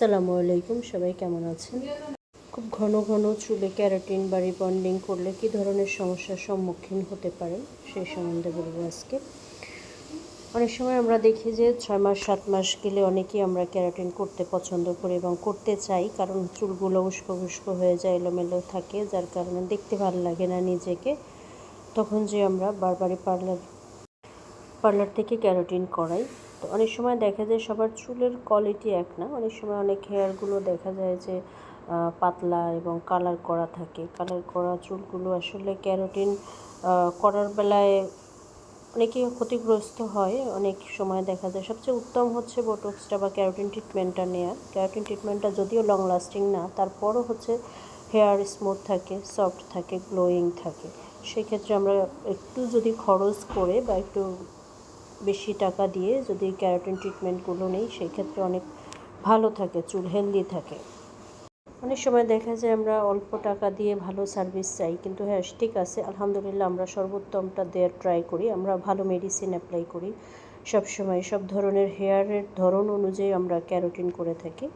আসসালামু আলাইকুম, সবাই কেমন আছেন? খুব ঘন ঘন চুলে ক্যারাটিন বা রিবন্ডিং করলে কী ধরনের সমস্যার সম্মুখীন হতে পারে? সেই সম্বন্ধে বলব আজকে। অনেক সময় আমরা দেখি যে ছয় মাস, সাত মাস গেলে অনেকেই আমরা ক্যারাটিন করতে পছন্দ করি এবং করতে চাই, কারণ চুলগুলো উস্কো উস্কো হয়ে যায়, এলোমেলো থাকে, যার কারণে দেখতে ভালো লাগে না নিজেকে। তখন যে আমরা বারবারই পার্লার পার্লার থেকে ক্যারাটিন করাই। তো অনেক সময় দেখা যায় সবার চুলের কোয়ালিটি এক না। অনেক সময় অনেক হেয়ারগুলো দেখা যায় যে পাতলা এবং কালার করা থাকে। কালার করা চুলগুলো আসলে ক্যারোটিন করার বেলায় অনেকেই ক্ষতিগ্রস্ত হয়। অনেক সময় দেখা যায় সবচেয়ে উত্তম হচ্ছে বোটক্সটা বা ক্যারোটিন ট্রিটমেন্টটা নেওয়া ক্যারোটিন ট্রিটমেন্টটা যদিও লং লাস্টিং না, তারপরও হচ্ছে হেয়ার স্মুথ থাকে সফট থাকে গ্লোয়িং থাকে। সেক্ষেত্রে আমরা একটু যদি খরচ করে বা একটু বেশি টাকা দিয়ে যদি ক্যারোটিন ট্রিটমেন্টগুলো নেই, সেই ক্ষেত্রে অনেক ভালো থাকে, চুল হেলদি থাকে। অনেক সময় দেখা যায় আমরা অল্প টাকা দিয়ে ভালো সার্ভিস চাই, কিন্তু হ্যাঁ ঠিক আছে, আলহামদুলিল্লাহ আমরা সর্বোত্তমটা দেওয়ার ট্রাই করি, আমরা ভালো মেডিসিন অ্যাপ্লাই করি। সব সময় সব ধরনের হেয়ারের ধরন অনুযায়ী আমরা ক্যারোটিন করে থাকি।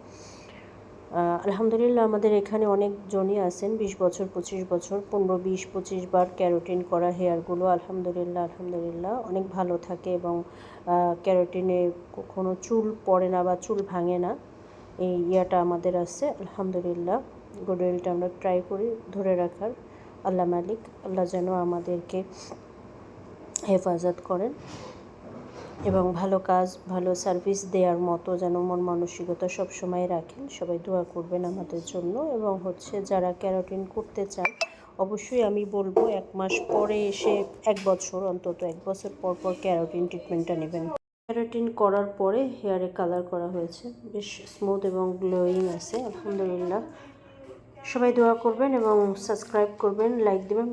আলহামদুলিল্লাহ আমাদের এখানে অনেকজনই আছেন। বিশ বছর, পঁচিশ বছর, পনেরো, বিশ, পঁচিশ বার ক্যারোটিন করা হেয়ারগুলো আলহামদুলিল্লাহ আলহামদুলিল্লাহ অনেক ভালো থাকে এবং ক্যারোটিনে কখনো চুল পড়ে না বা চুল ভাঙে না। এই ইয়াটা আমাদের আছে, আলহামদুলিল্লাহ। গুডউইলটা আমরা ট্রাই করি ধরে রাখার। আল্লাহ মালিক, আল্লাহ যেন আমাদেরকে হেফাজত করেন। এবং ভালো কাজ, ভালো সার্ভিস দেওয়ার মতো যেন মন মানসিকতা সবসময় রাখেন। সবাই দোয়া করবেন আমাদের জন্য এবং হচ্ছে যারা ক্যারোটিন করতে চায় অবশ্যই আমি বলব এক মাস পরে এসে এক বছর, অন্তত এক বছর পর পর ক্যারোটিন ট্রিটমেন্টটা নেবেন। ক্যারাটিন করার পরে হেয়ারে কালার করা হয়েছে। বেশ স্মুথ এবং গ্লোয়িং আছে, আলহামদুলিল্লাহ। সবাই দোয়া করবেন এবং সাবস্ক্রাইব করবেন লাইক দেবেন